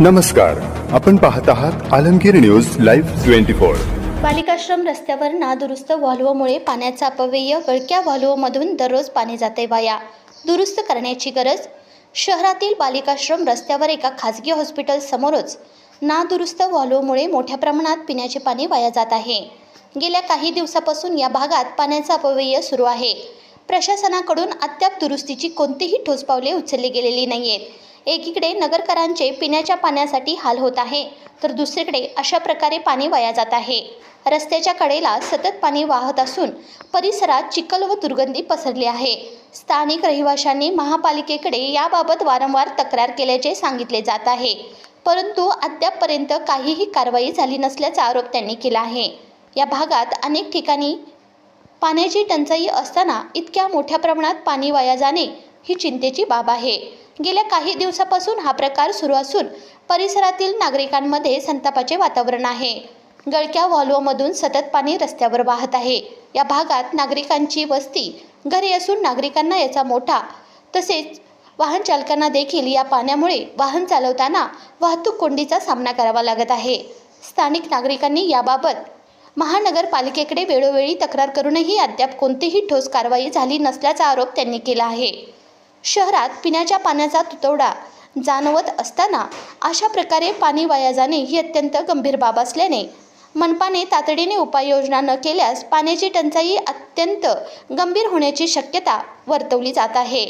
नमस्कार आपण पाहत आहात Alamgir news live twenty four. बालिकाश्रम रस्त्यावर नादुरुस्त व्हॉल्वमुळे पाण्याचा अपव्यय गळक्या व्हॉल्वमधून दररोज पाणी जाते वाया. दुरुस्त करण्याची गरज शहरातील बालिकाश्रम रस्त्यावर एका खाजगी हॉस्पिटल समोरच नादुरुस्त व्हॉल्वमुळे मोठ्या प्रमाणात पिण्याचे पाणी वाया जात आहे. गेल्या काही दिवसापासून या भागात पाण्याचा अपव्यय सुरू आहे. प्रशासनाकडून अद्याप दुरुस्तीची कोणतीही ठोस पावले उचलली गेलेली नाहीयेत. एकीकडे नगरकरांचे पिण्याच्या पाण्यासाठी हाल होत आहे तर दुसरीकडे अशा प्रकारे पाणी वाया जात आहे. रस्त्याच्या कडेला सतत पाणी वाहत असून परिसरात चिखल व दुर्गंधी पसरली आहे. स्थानिक रहिवाशांनी महापालिकेकडे याबाबत वारंवार तक्रार केल्याचे सांगितले जात आहे परंतु अद्यापपर्यंत काहीही कारवाई झाली नसल्याचा आरोप त्यांनी केला आहे. या भागात अनेक ठिकाणी पाण्याची टंचाई असताना इतक्या मोठ्या प्रमाणात पाणी वाया जाणे ही चिंतेची बाब आहे. गेल्या काही दिवसापासून हा प्रकार सुरू असून परिसरातील नागरिकांमध्ये संतापाचे वातावरण आहे. गळक्या व्हॉल्वोमधून सतत पाणी रस्त्यावर वाहत आहे. या भागात नागरिकांची वस्ती घरे असून नागरिकांना याचा मोठा तसेच वाहन चालकांना देखील या पाण्यामुळे वाहन चालवताना वाहतूक कोंडीचा सामना करावा लागत आहे. स्थानिक नागरिकांनी याबाबत महानगरपालिकेकडे वेळोवेळी तक्रार करूनही अद्याप कोणतीही ठोस कारवाई झाली नसल्याचा आरोप त्यांनी केला आहे. शहरात पिण्याच्या पाण्याचा तुतवडा जाणवत असताना अशा प्रकारे पाणी वाया जाणे ही अत्यंत गंभीर बाब असल्याने मनपाने तातडीने उपाययोजना न केल्यास पाण्याची टंचाई अत्यंत गंभीर होण्याची शक्यता वर्तवली जात आहे.